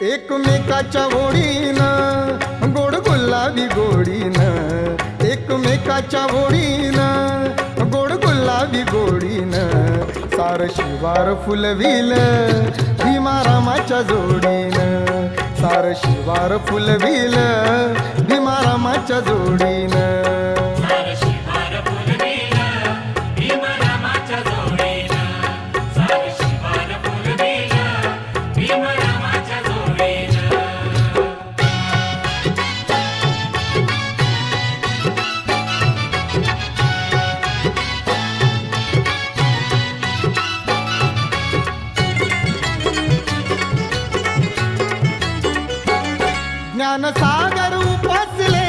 एकमेकाच्या ओढीनं गोड गुलाबी गोडीनं. एकमेकाच्या ओढीनं गोड गुलाबी गोडीनं. सार शिवार फुलविल भीमारामाच्या जोडीनं. सार शिवार फुलविल भीमारामाच्या जोडीनं. ज्ञान सागर उपसले